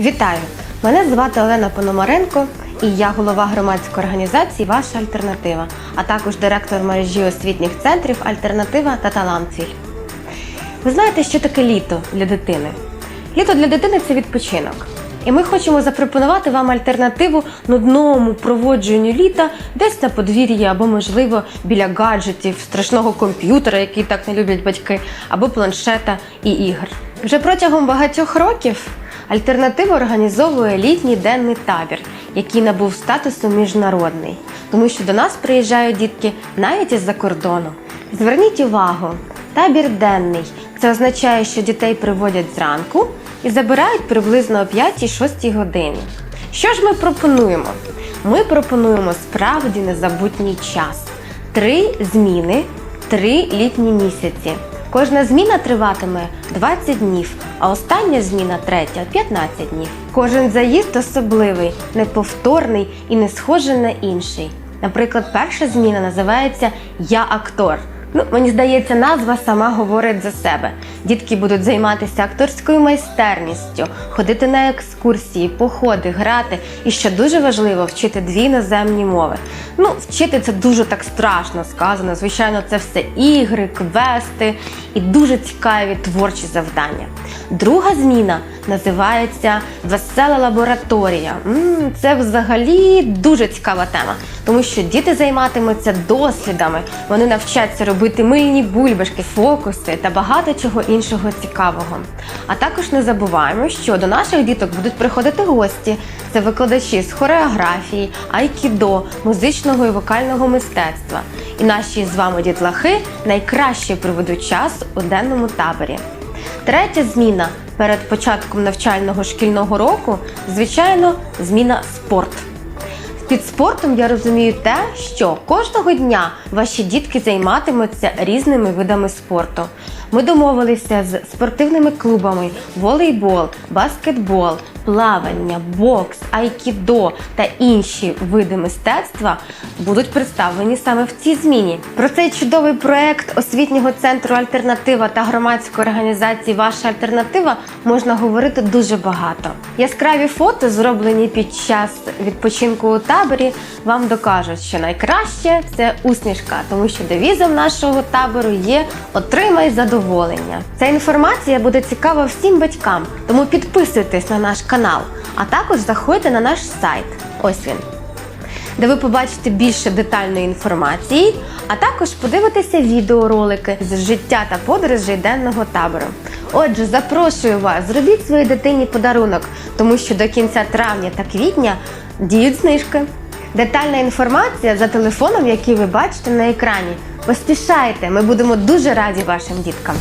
Вітаю! Мене звати Олена Пономаренко і я голова громадської організації Ваша альтернатива, а також директор мережі освітніх центрів Альтернатива та Талантвіль. Ви знаєте, що таке літо для дитини? Літо для дитини це відпочинок. І ми хочемо запропонувати вам альтернативу нудному проводженню літа десь на подвір'ї або, можливо, біля гаджетів, страшного комп'ютера, який так не люблять батьки, або планшета і ігр. Вже протягом багатьох років альтернатива організовує літній денний табір, який набув статусу міжнародний, тому що до нас приїжджають дітки навіть із-за кордону. Зверніть увагу, табір денний. Це означає, що дітей приводять зранку і забирають приблизно о 5-6 годині. Що ж ми пропонуємо? Ми пропонуємо справді незабутній час: три зміни, три літні місяці. Кожна зміна триватиме 20 днів, а остання зміна третя 15 днів. Кожен заїзд особливий, неповторний і не схожий на інший. Наприклад, перша зміна називається Я актор. Ну, мені здається, назва сама говорить за себе. Дітки будуть займатися акторською майстерністю, ходити на екскурсії, походи, грати і, що дуже важливо, вчити дві іноземні мови. Ну, вчити це дуже так страшно сказано. Звичайно, це все ігри, квести і дуже цікаві творчі завдання. Друга зміна називається Весела лабораторія. Це взагалі дуже цікава тема, тому що діти займатимуться дослідами, вони навчаться робити мильні бульбашки, фокуси та багато чого іншого цікавого. А також не забуваємо, що до наших діток будуть приходити гості. Це викладачі з хореографії, айкідо, музичного і вокального мистецтва. І наші з вами дітлахи найкраще проведуть час у денному таборі. Третя зміна перед початком навчального шкільного року, звичайно, зміна спорт. Під спортом я розумію те, що кожного дня ваші дітки займатимуться різними видами спорту. Ми домовилися з спортивними клубами волейбол, баскетбол, плавання, бокс, айкідо та інші види мистецтва будуть представлені саме в цій зміні. Про цей чудовий проект освітнього центру Альтернатива та громадської організації Ваша альтернатива можна говорити дуже багато. Яскраві фото, зроблені під час відпочинку у таборі, вам докажуть, що найкраще це усмішка, тому що девізом нашого табору є Отримай задоволення. Ця інформація буде цікава всім батькам, тому підписуйтесь на наш канал, а також заходьте на наш сайт. Ось він. Де ви побачите більше детальної інформації, а також подивитеся відеоролики з життя та подорожей денного табору. Отже, запрошую вас, зробіть своїй дитині подарунок, тому що до кінця травня та квітня діють знижки. Детальна інформація за телефоном, який ви бачите на екрані. Поспішайте, ми будемо дуже раді вашим діткам.